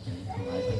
ตั้งอกตั้งใจถวายพร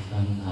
Thank.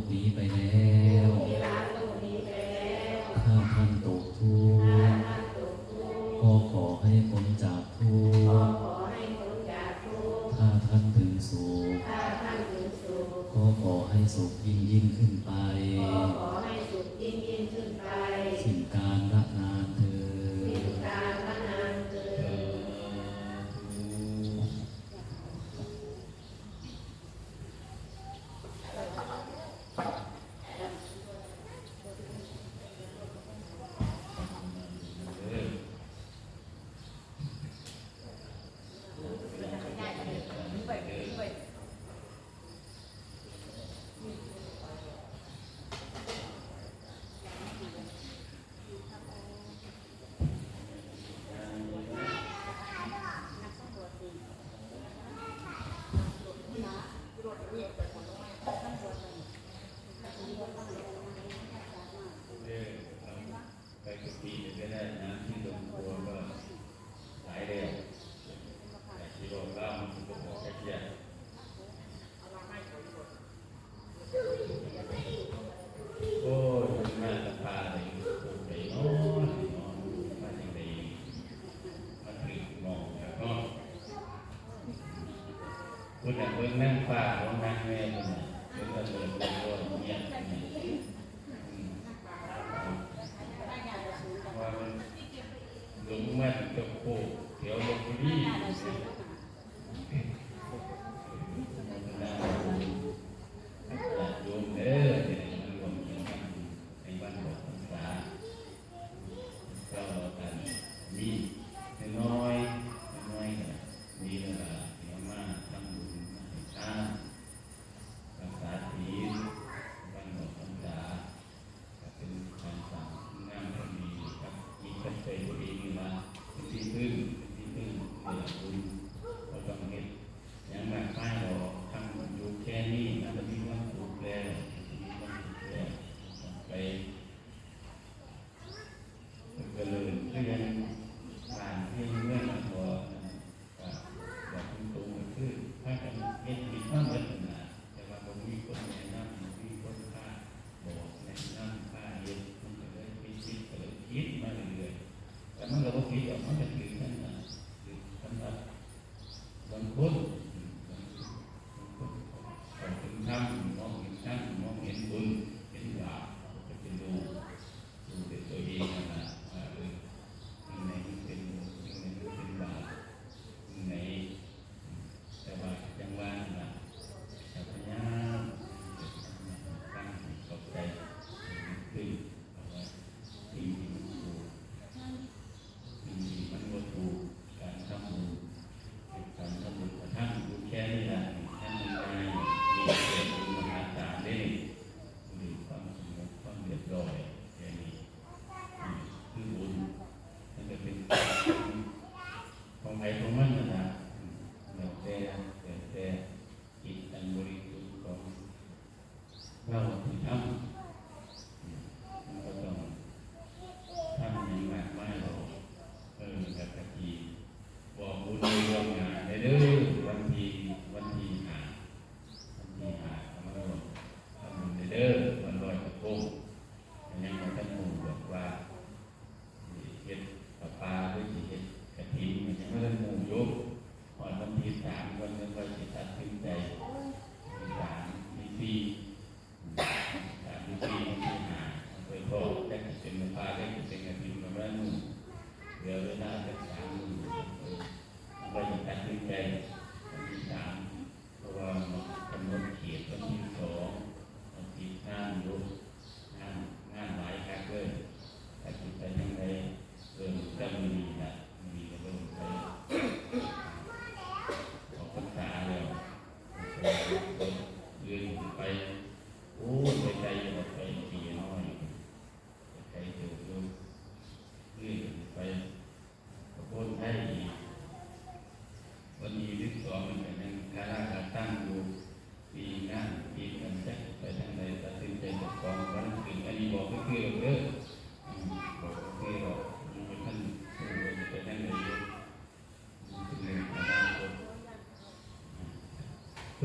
กนี้ไปแล้วถ้าท่านตกทุกข์ก็ขอให้พ้นจากทุกข์ถ้าท่านถึงสุขก็ขอให้สุขยิ่งยิ่งขึ้นไป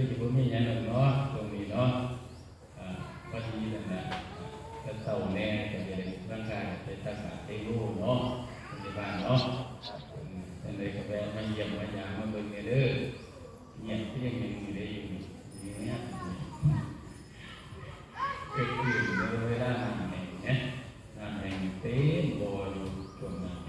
คือจะมีอย่งนั้นเนาะตรงนี้เนาะพอดีนั่นแหละก็เต่าแน่จะเป็นร่างกายเป็นทักษะเตลูปเนาะปัจจุบาลเนาะท่านเลยก็แปลมาเยี่ยมมาอย่างมาเบิ่งเนื้อเยี่ยบก็ยังยังอยู่ได้อยู่อย่างเงี้ยเกิดขึ้นในเวลานั่นเนี่ยนะนั่นเองเต้นบอลจนมา